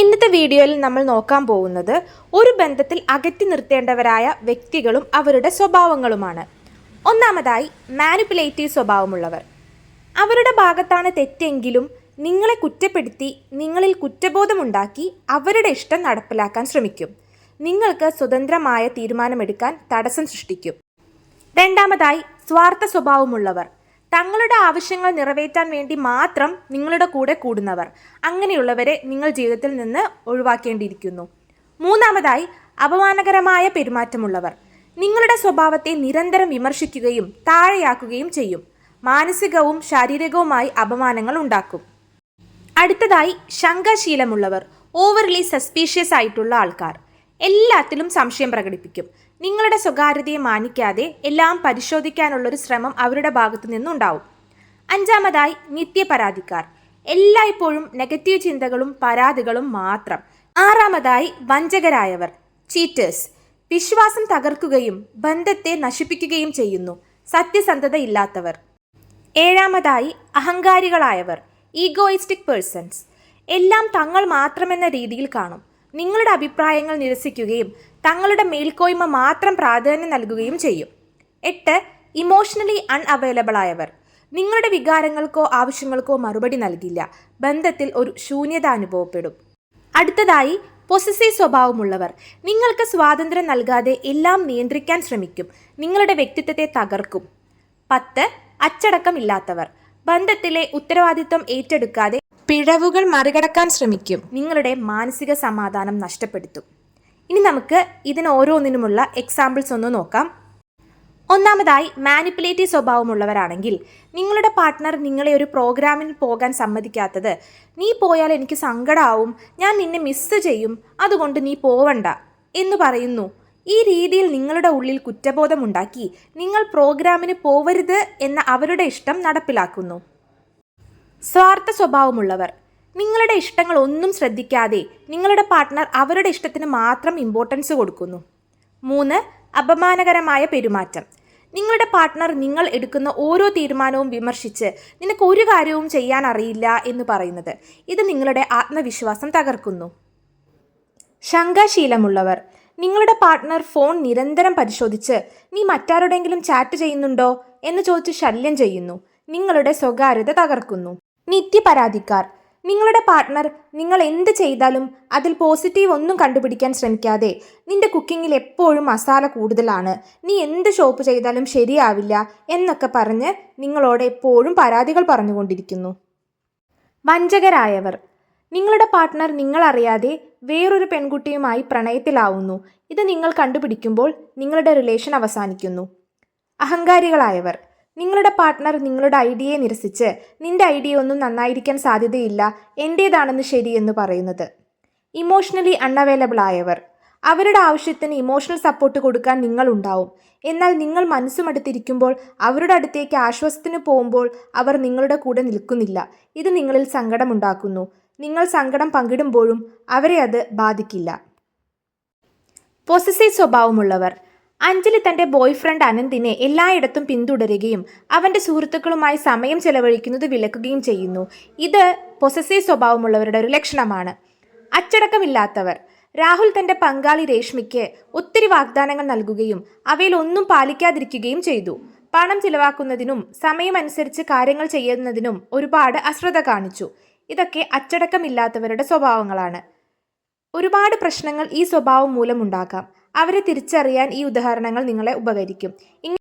ഇന്നത്തെ വീഡിയോയിൽ നമ്മൾ നോക്കാൻ പോകുന്നത് ഒരു ബന്ധത്തിൽ അകറ്റി നിർത്തേണ്ടവരായ വ്യക്തികളും അവരുടെ സ്വഭാവങ്ങളുമാണ്. ഒന്നാമതായി മാനിപ്പുലേറ്റീവ് സ്വഭാവമുള്ളവർ. അവരുടെ ഭാഗത്താണ് തെറ്റെങ്കിലും നിങ്ങളെ കുറ്റപ്പെടുത്തി നിങ്ങളിൽ കുറ്റബോധമുണ്ടാക്കി അവരുടെ ഇഷ്ടം നടപ്പിലാക്കാൻ ശ്രമിക്കും. നിങ്ങൾക്ക് സ്വതന്ത്രമായ തീരുമാനമെടുക്കാൻ തടസ്സം സൃഷ്ടിക്കും. രണ്ടാമതായി സ്വാർത്ഥ സ്വഭാവമുള്ളവർ. തങ്ങളുടെ ആവശ്യങ്ങൾ നിറവേറ്റാൻ വേണ്ടി മാത്രം നിങ്ങളുടെ കൂടെ കൂടുന്നവർ. അങ്ങനെയുള്ളവരെ നിങ്ങൾ ജീവിതത്തിൽ നിന്ന് ഒഴിവാക്കേണ്ടിയിരിക്കുന്നു. മൂന്നാമതായി അപമാനകരമായ പെരുമാറ്റമുള്ളവർ. നിങ്ങളുടെ സ്വഭാവത്തെ നിരന്തരം വിമർശിക്കുകയും താഴെയാക്കുകയും ചെയ്യും. മാനസികവും ശാരീരികവുമായി അപമാനങ്ങൾ ഉണ്ടാക്കും. അടുത്തതായി ശങ്കശീലമുള്ളവർ. ഓവർലി സസ്പീഷ്യസ് ആയിട്ടുള്ള ആൾക്കാർ. എല്ലാത്തിലും സംശയം പ്രകടിപ്പിക്കും. നിങ്ങളുടെ സ്വകാര്യതയെ മാനിക്കാതെ എല്ലാം പരിശോധിക്കാനുള്ളൊരു ശ്രമം അവരുടെ ഭാഗത്തു നിന്നുണ്ടാവും. അഞ്ചാമതായി നിത്യപരാതിക്കാർ എല്ലായ്പ്പോഴും നെഗറ്റീവ് ചിന്തകളും പരാതികളും മാത്രം. ആറാമതായി വഞ്ചകരായവർ. ചീറ്റേഴ്സ്. വിശ്വാസം തകർക്കുകയും ബന്ധത്തെ നശിപ്പിക്കുകയും ചെയ്യുന്നു. സത്യസന്ധത ഇല്ലാത്തവർ. ഏഴാമതായി അഹങ്കാരികളായവർ. Egoistic persons. എല്ലാം തങ്ങൾ മാത്രമെന്ന രീതിയിൽ കാണും. നിങ്ങളുടെ അഭിപ്രായങ്ങൾ നിരസിക്കുകയും തങ്ങളുടെ മേൽക്കോയ്മ മാത്രം പ്രാധാന്യം നൽകുകയും ചെയ്യും. എട്ട് ഇമോഷണലി അൺഅവൈലബിൾ ആയവർ. നിങ്ങളുടെ വികാരങ്ങൾക്കോ ആവശ്യങ്ങൾക്കോ മറുപടി നൽകില്ല. ബന്ധത്തിൽ ഒരു ശൂന്യത അനുഭവപ്പെടും അടുത്തതായി പൊസസീവ് സ്വഭാവമുള്ളവർ. നിങ്ങൾക്ക് സ്വാതന്ത്ര്യം നൽകാതെ എല്ലാം നിയന്ത്രിക്കാൻ ശ്രമിക്കും. നിങ്ങളുടെ വ്യക്തിത്വത്തെ തകർക്കും. പത്ത് അച്ചടക്കമില്ലാത്തവർ. ബന്ധത്തിലെ ഉത്തരവാദിത്വം ഏറ്റെടുക്കാതെ പിഴവുകൾ മറികടക്കാൻ ശ്രമിക്കും. നിങ്ങളുടെ മാനസിക സമാധാനം നഷ്ടപ്പെടുത്തും. ഇനി നമുക്ക് ഇതിന് ഓരോന്നിനുമുള്ള എക്സാമ്പിൾസ് ഒന്ന് നോക്കാം. ഒന്നാമതായി മാനിപ്പുലേറ്റീവ് സ്വഭാവമുള്ളവരാണെങ്കിൽ നിങ്ങളുടെ പാർട്ട്ണർ നിങ്ങളെ ഒരു പ്രോഗ്രാമിൽ പോകാൻ സമ്മതിക്കാത്തത് നീ പോയാൽ എനിക്ക് സങ്കടമാവും ഞാൻ നിന്നെ മിസ് ചെയ്യും അതുകൊണ്ട് നീ പോവണ്ട എന്ന് പറയുന്നു. ഈ രീതിയിൽ നിങ്ങളുടെ ഉള്ളിൽ കുറ്റബോധമുണ്ടാക്കി നിങ്ങൾ പ്രോഗ്രാമിന് പോവരുത് എന്ന അവരുടെ ഇഷ്ടം നടപ്പിലാക്കുന്നു. സ്വാർത്ഥ സ്വഭാവമുള്ളവർ. നിങ്ങളുടെ ഇഷ്ടങ്ങൾ ഒന്നും ശ്രദ്ധിക്കാതെ നിങ്ങളുടെ പാർട്ട്ണർ അവരുടെ ഇഷ്ടത്തിന് മാത്രം ഇമ്പോർട്ടൻസ് കൊടുക്കുന്നു. മൂന്ന് അപമാനകരമായ പെരുമാറ്റം. നിങ്ങളുടെ പാർട്ട്ണർ നിങ്ങൾ എടുക്കുന്ന ഓരോ തീരുമാനവും വിമർശിച്ച് നിനക്ക് ഒരു കാര്യവും ചെയ്യാൻ അറിയില്ല എന്ന് പറയുന്നത്. ഇത് നിങ്ങളുടെ ആത്മവിശ്വാസം തകർക്കുന്നു. ശങ്കാശീലമുള്ളവർ നിങ്ങളുടെ പാർട്ട്ണർ ഫോൺ നിരന്തരം പരിശോധിച്ച് നീ മറ്റാരോടെങ്കിലും ചാറ്റ് ചെയ്യുന്നുണ്ടോ? എന്ന് ചോദിച്ച് ശല്യം ചെയ്യുന്നു. നിങ്ങളുടെ സ്വകാര്യത തകർക്കുന്നു. നിത്യപരാതിക്കാർ നിങ്ങളുടെ പാർട്ട്ണർ നിങ്ങൾ എന്ത് ചെയ്താലും അതിൽ പോസിറ്റീവ് ഒന്നും കണ്ടുപിടിക്കാൻ ശ്രമിക്കാതെ നിന്റെ കുക്കിങ്ങിൽ എപ്പോഴും മസാല കൂടുതലാണ്. നീ എന്ത് ഷോപ്പ് ചെയ്താലും ശരിയാവില്ല എന്നൊക്കെ പറഞ്ഞ് നിങ്ങളോട് എപ്പോഴും പരാതികൾ പറഞ്ഞുകൊണ്ടിരിക്കുന്നു. വഞ്ചകരായവർ. നിങ്ങളുടെ പാർട്ട്ണർ നിങ്ങളറിയാതെ വേറൊരു പെൺകുട്ടിയുമായി പ്രണയത്തിലാവുന്നു. ഇത് നിങ്ങൾ കണ്ടുപിടിക്കുമ്പോൾ നിങ്ങളുടെ റിലേഷൻ അവസാനിക്കുന്നു. അഹങ്കാരികളായവർ. നിങ്ങളുടെ പാർട്ട്ണർ നിങ്ങളുടെ ഐഡിയയെ നിരസിച്ച് നിന്റെ ഐഡിയ ഒന്നും നന്നായിരിക്കാൻ സാധ്യതയില്ല എന്റേതാണെന്ന് ശരിയെന്ന് പറയുന്നത്. ഇമോഷണലി അൺഅവൈലബിൾ ആയവർ. അവരുടെ ആവശ്യത്തിന് ഇമോഷണൽ സപ്പോർട്ട് കൊടുക്കാൻ നിങ്ങൾ ഉണ്ടാവും. എന്നാൽ നിങ്ങൾ മനസ്സുമടുത്തിരിക്കുമ്പോൾ അവരുടെ അടുത്തേക്ക് ആശ്വാസത്തിന് പോകുമ്പോൾ അവർ നിങ്ങളുടെ കൂടെ നിൽക്കുന്നില്ല. ഇത് നിങ്ങളിൽ സങ്കടമുണ്ടാക്കുന്നു. നിങ്ങൾ സങ്കടം പങ്കിടുമ്പോഴും അവരെ അത് ബാധിക്കില്ല. പൊസസീവ് സ്വഭാവമുള്ളവർ. അഞ്ജലി തന്റെ ബോയ്ഫ്രണ്ട് അനന്തിനെ എല്ലായിടത്തും പിന്തുടരുകയും അവന്റെ സുഹൃത്തുക്കളുമായി സമയം ചെലവഴിക്കുന്നത് വിലക്കുകയും ചെയ്യുന്നു. ഇത് പൊസസീവ് സ്വഭാവമുള്ളവരുടെ ഒരു ലക്ഷണമാണ്. അച്ചടക്കമില്ലാത്തവർ. രാഹുൽ തന്റെ പങ്കാളി രേഷ്മിക്ക് ഒത്തിരി വാഗ്ദാനങ്ങൾ നൽകുകയും അവയിൽ ഒന്നും പാലിക്കാതിരിക്കുകയും ചെയ്തു. പണം ചിലവാക്കുന്നതിനും സമയമനുസരിച്ച് കാര്യങ്ങൾ ചെയ്യുന്നതിനും ഒരുപാട് അശ്രദ്ധ കാണിച്ചു. ഇതൊക്കെ അച്ചടക്കമില്ലാത്തവരുടെ സ്വഭാവങ്ങളാണ്. ഒരുപാട് പ്രശ്നങ്ങൾ ഈ സ്വഭാവം മൂലമുണ്ടാക്കാം. അവരെ തിരിച്ചറിയാൻ ഈ ഉദാഹരണങ്ങൾ നിങ്ങളെ ഉപകരിക്കും.